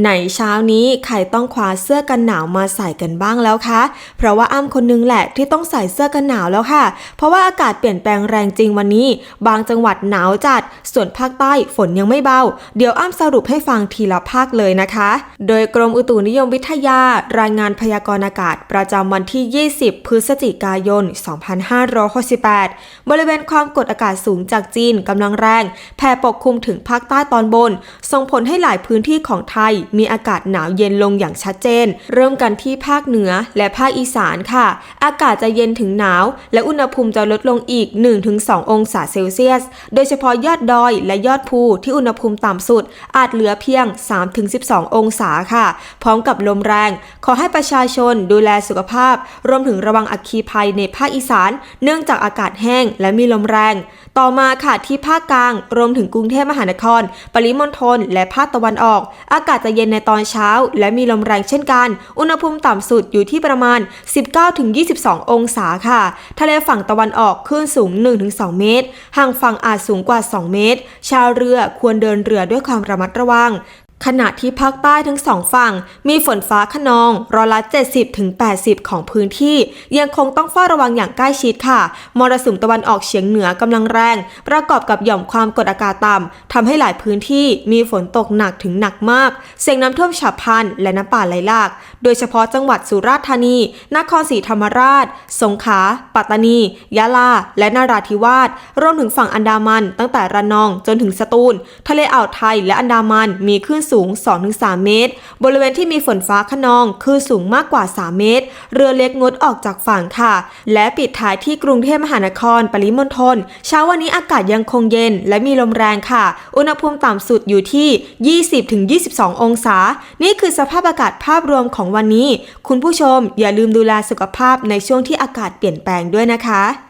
ไหนเช้านี้ใครต้องคว้าเสื้อกันหนาวมาใส่กันบ้างแล้วคะ เพราะว่าอ้ำคนนึงแหละที่ต้องใส่เสื้อกันหนาวแล้วค่ะ เพราะว่าอากาศเปลี่ยนแปลงแรงจริงวันนี้ บางจังหวัดหนาวจัด ส่วนภาคใต้ฝนยังไม่เบา เดี๋ยวอ้ำสรุปให้ฟังทีละภาคเลยนะคะ โดยกรมอุตุนิยมวิทยารายงานพยากรณ์อากาศประจำวันที่ 20 พฤศจิกายน 2568 บริเวณความกดอากาศสูงจากจีนกำลังแรง แผ่ปกคลุมถึงภาคใต้ตอนบน ส่งผลให้หลายพื้นที่ของไทยมีอากาศหนาวเย็นลงอย่างชัดเจน เริ่มกันที่ภาคเหนือและภาคอีสานค่ะ อากาศจะเย็นถึงหนาว และอุณหภูมิจะลดลงอีก 1-2 องศาเซลเซียส โดยเฉพาะยอดดอยและยอดภูที่อุณหภูมิต่ำสุด อาจเหลือเพียง 3-12 องศาค่ะ พร้อมกับลมแรง ขอให้ประชาชนดูแลสุขภาพ รวมถึงระวังอัคคีภัยในภาคอีสาน เนื่องจากอากาศแห้งและมีลมแรง ต่อมาค่ะที่ภาคกลาง รวมถึงกรุงเทพมหานคร ปริมณฑลและภาคตะวันออก อากาศจะเย็นในตอนเช้า และมีลมแรงเช่นกัน อุณหภูมิต่ำสุดอยู่ที่ประมาณ 19-22 องศาค่ะ ทะเลฝั่งตะวันออกคลื่นสูง 1-2 เมตร ห่างฝั่งอาจสูงกว่า 2 เมตร ชาวเรือควรเดินเรือด้วยความระมัดระวัง ขณะที่ภาคใต้ทั้งสองฝั่ง มีฝนฟ้าขนองร้อยละ 70-80 ของพื้นที่ ยังคงต้องเฝ้าระวังอย่างใกล้ชิดค่ะมรสุมตะวันออกเฉียงเหนือกำลังแรง ประกอบกับหย่อมความกดอากาศต่ำทำให้หลายพื้นที่มีฝนตกหนักถึงหนักมาก เสี่ยงน้ำท่วมฉับพลันและน้ำป่าไหลหลาก โดยเฉพาะจังหวัดสุราษฎร์ธานี นครศรีธรรมราช สงขลาปัตตานี ยะลา และนราธิวาสรวมถึงฝั่งอันดามัน ตั้งแต่ระนองจนถึงสตูล ทะเลอ่าวไทยและอันดามันมีคลื่นสูง 2-3 เมตร บริเวณที่มีฝนฟ้าขนองคลื่นสูงมากกว่า 3 เมตร เรือเล็กงดออกจากฝั่งค่ะ และปิดท้ายที่กรุงเทพมหานคร ปริมณฑล เช้าวันนี้อากาศยังคงเย็นและมีลมแรงค่ะ อุณหภูมิต่ำสุดอยู่ที่ 20-22 องศา นี่คือสภาพอากาศภาพรวมของวันนี้ คุณผู้ชมอย่าลืมดูแลสุขภาพในช่วงที่อากาศเปลี่ยนแปลงด้วยนะคะ